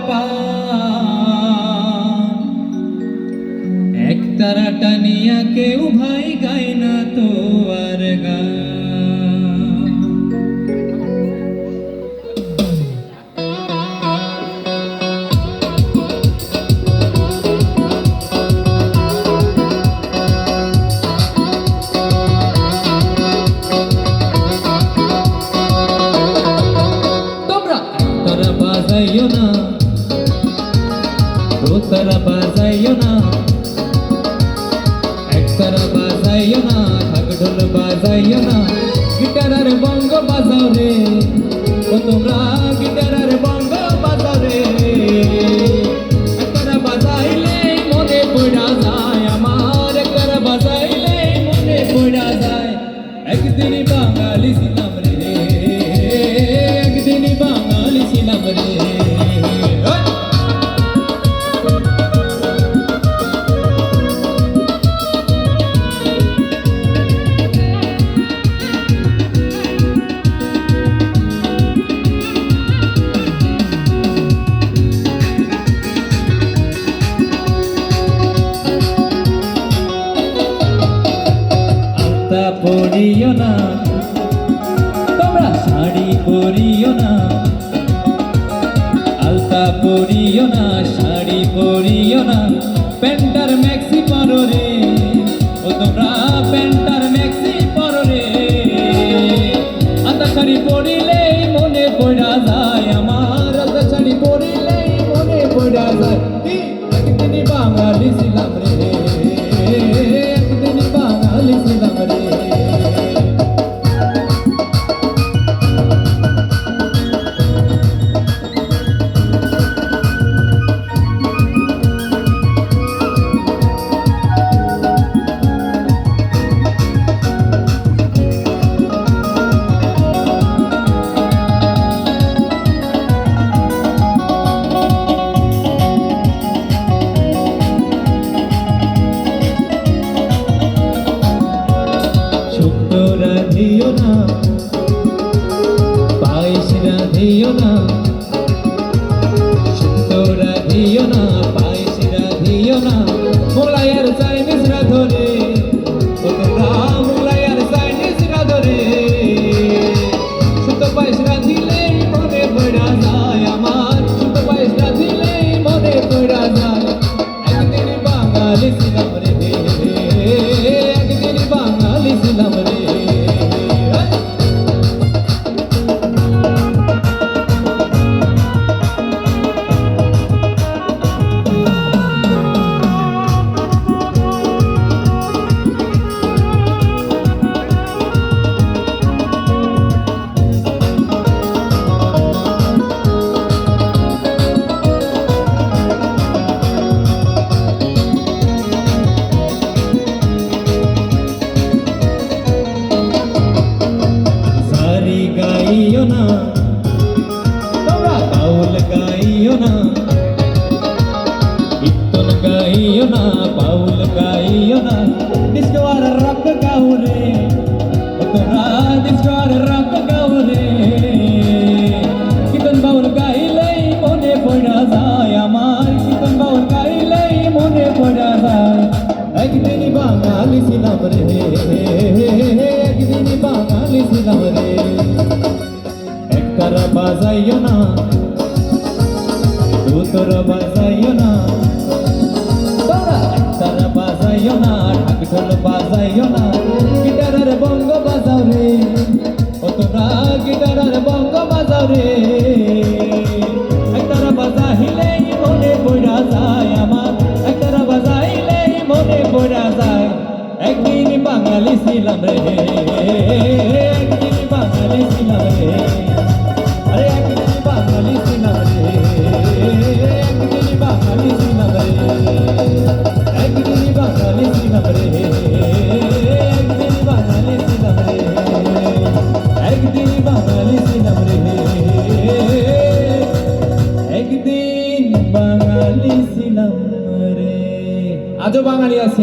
পান এক তারা টানিয়া কেউ ভাই তারা বাজাইও না ঢাক ঢোল বাজাইও না। গিটার আর বঙ্গ বাজাও রে ও তোমরা গিটার আর বঙ্গ বাজাও রে। এক তারা বাজাইলে মনে পড়া যায়, আমার এক তারা বাজাইলে মনে পড়া যায়। একদিন বাঙালি ছিলাম রে, একদিন বাঙালি ছিলাম রে। আলতা পরিও না। তোমরা শাড়ি পরিও না। আলতা পরিও না, শাড়ি পরিও না। প্যান্টার ম্যাক্সি পরো রে। ও তোমরা প্যান্টার ম্যাক্সি পরো রে। আলতা শাড়ি পরিলেই মনে পড়া যায়। আমার শাড়ি মনে পড়া যায়। বাঙালি ছিলাম রে। রাধিও না। পায়েস রাধিও না। সুন্দর রাধিও না পায়েস রাধিও না। গাইও না তোমরা বাউল গাইও না কীর্তন গাইও না বাউল গাইও না ডিসকোয়ার রক গাও রে ও তোমরা ডিসকোয়ার রক গাও রে কীর্তন বাউল গাইলেই মনে পড়া যায় আমার কীর্তন বাউল গাইলেই মনে পড়া যায় একদিন বাঙালি ছিলাম রে একদিন বাঙালি বাজাইও না। দুতরা বাজাইও না। তোরা বাজাইও না। ঢাক ঢোল বাজাইও না। গিটারের বঙ্গ বাজাও রে। ও তোমরা গিটারের বঙ্গ বাজাও রে। একতারা বাজাইলেই মনে পড়া যায় আমার। একতারা বাজাইলেই মনে পড়া যায়। একদিন বাঙালি ছিলাম রে। একদিন বাঙালি ছিলাম রে। আজও বাঙালি আছি